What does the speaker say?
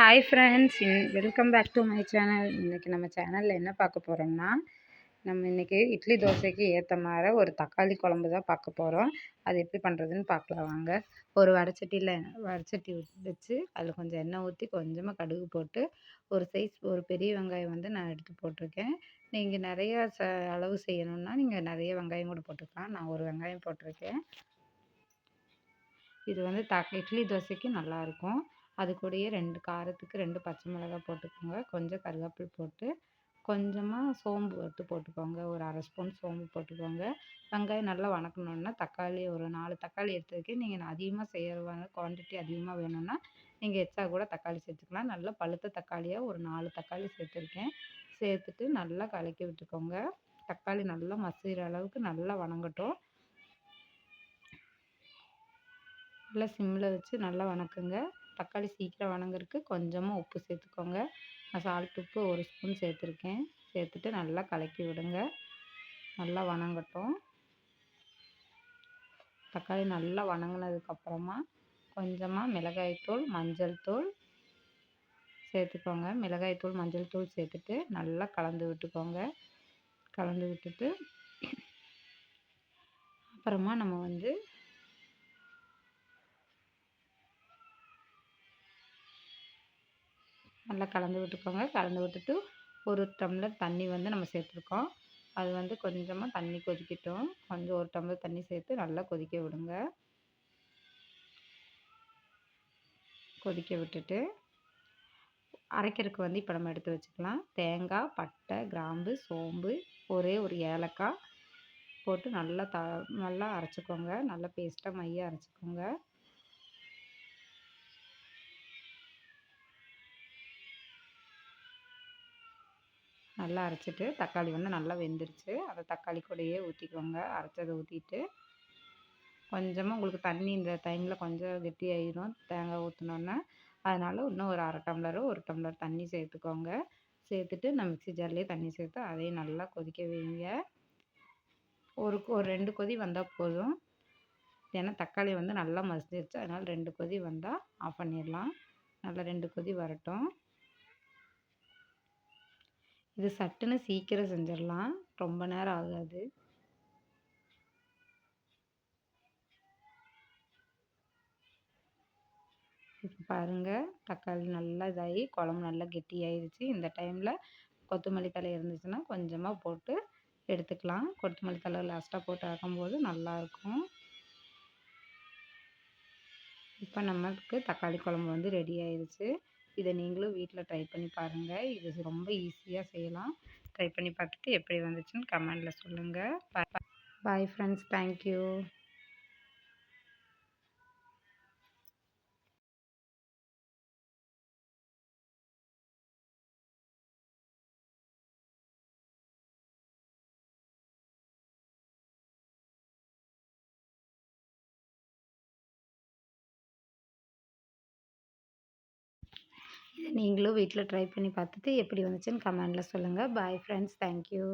Hi friends in welcome back to my channel இன்றைக்கி நம்ம சேனலில் என்ன பார்க்க போகிறோம்னா நம்ம இன்றைக்கி இட்லி தோசைக்கு ஏற்ற மாதிரி ஒரு தக்காளி குழம்பு தான் பார்க்க போகிறோம் அது எப்படி பண்ணுறதுன்னு பார்க்கலாம் வாங்க. ஒரு வடச்சட்டியில் வடச்சட்டி வச்சு அதில் கொஞ்சம் எண்ணெய் ஊற்றி கொஞ்சமாக கடுகு போட்டு ஒரு சைஸ் ஒரு பெரிய வெங்காயம் வந்து நான் எடுத்து போட்டிருக்கேன். நீங்கள் நிறையா ச அளவு செய்யணுன்னா நீங்கள் நிறைய வெங்காயம் கூட போட்டுக்கலாம். நான் ஒரு வெங்காயம் போட்டிருக்கேன். இது வந்து த இட்லி தோசைக்கு நல்லாயிருக்கும் அது கூடயே ரெண்டு காரத்துக்கு ரெண்டு பச்சை மிளகாய் போட்டுக்கோங்க. கொஞ்சம் கருவேப்பிலை போட்டு கொஞ்சமாக சோம்பு வறுத்து போட்டுக்கோங்க. ஒரு அரை ஸ்பூன் சோம்பு போட்டுக்கோங்க. வெங்காயம் நல்லா வணக்கணுன்னா தக்காளி ஒரு நாலு தக்காளி எடுத்துருக்கேன் நீங்கள் அதிகமாக செய்கிறவங்க குவான்டிட்டி அதிகமாக வேணும்னா நீங்கள் எச்சா கூட தக்காளி சேர்த்துக்கலாம். நல்லா பழுத்த தக்காளியாக ஒரு நாலு தக்காளி சேர்த்துருக்கேன். சேர்த்துட்டு நல்லா கலக்கி விட்டுக்கோங்க. தக்காளி நல்லா மசிகிற அளவுக்கு நல்லா வணங்கட்டும். நல்லா சிம்மில் வச்சு நல்லா வணக்குங்க. தக்காளி சீக்கிரம் வணங்குறதுக்கு கொஞ்சமாக உப்பு சேர்த்துக்கோங்க. நான் சால்ட் உப்பு ஒரு ஸ்பூன் சேர்த்துருக்கேன். சேர்த்துட்டு நல்லா கலக்கி விடுங்க. நல்லா வணங்கட்டும். தக்காளி நல்லா வணங்கினதுக்கப்புறமா கொஞ்சமாக மிளகாய்த்தூள் மஞ்சள் தூள் சேர்த்துக்கோங்க. மிளகாய் தூள் மஞ்சள் தூள் சேர்த்துட்டு நல்லா கலந்து விட்டுக்கோங்க. கலந்து விட்டுட்டு அப்புறமா நம்ம வந்து நல்லா கலந்து விட்டுக்கோங்க. கலந்து விட்டுட்டு ஒரு டம்ளர் தண்ணி வந்து நம்ம சேர்த்துருக்கோம். அது வந்து கொஞ்சமாக தண்ணி கொதிக்கட்டும். கொஞ்சம் ஒரு டம்ளர் தண்ணி சேர்த்து நல்லா கொதிக்க விடுங்க. கொதிக்க விட்டுட்டு அரைக்கிறதுக்கு வந்து இப்போ நம்ம எடுத்து வச்சுக்கலாம். தேங்காய் பட்டை கிராம்பு சோம்பு ஒரே ஒரு ஏலக்காய் போட்டு நல்லா த நல்லா அரைச்சிக்கோங்க. நல்லா பேஸ்ட்டாக மையாக அரைச்சிக்கோங்க. நல்லா அரைச்சிட்டு தக்காளி வந்து நல்லா வெந்துருச்சு. அதை தக்காளி கூடயே ஊற்றிக்கோங்க அரைச்சதை ஊற்றிட்டு கொஞ்சமாக உங்களுக்கு தண்ணி இந்த டைமில் கொஞ்சம் கெட்டியாயிடும் தேங்காய் ஊற்றினோன்னே அதனால் இன்னும் ஒரு அரை டம்ளரு ஒரு டம்ளர் தண்ணி சேர்த்துக்கோங்க. சேர்த்துட்டு நான் மிக்ஸி ஜார்லேயே தண்ணி சேர்த்து அதையும் நல்லா கொதிக்க வைங்க. ஒரு ஒரு ரெண்டு கொதி வந்தால் போதும். ஏன்னா தக்காளி வந்து நல்லா மசிஞ்சிருச்சு. அதனால் ரெண்டு கொதி வந்தால் ஆஃப் பண்ணிடலாம். நல்லா ரெண்டு கொதி வரட்டும். இது சட்டுன்னு சீக்கிரம் செஞ்சிடலாம் ரொம்ப நேரம் ஆகாது. இப்போ பாருங்கள் தக்காளி நல்லா இதாகி குழம்பு நல்லா கெட்டியாயிருச்சு. இந்த டைமில் கொத்தமல்லி தலை இருந்துச்சுன்னா கொஞ்சமாக போட்டு எடுத்துக்கலாம். கொத்தமல்லி தலை லாஸ்ட்டாக போட்டு ஆக்கும்போது நல்லாயிருக்கும் இப்போ நமக்கு தக்காளி குழம்பு வந்து ரெடி ஆயிடுச்சு இதை நீங்களும் வீட்டில் ட்ரை பண்ணி பாருங்கள் இது ரொம்ப ஈஸியாக செய்யலாம். ட்ரை பண்ணி பார்த்துட்டு எப்படி வந்துச்சுன்னு கமெண்டில் சொல்லுங்கள் பாய் ஃப்ரெண்ட்ஸ் தேங்க்யூ நீங்களும் வீட்டில் ட்ரை பண்ணி பார்த்துட்டு எப்படி வந்துச்சுன்னு கமெண்டில் சொல்லுங்கள் பாய் ஃப்ரெண்ட்ஸ் தேங்க்யூ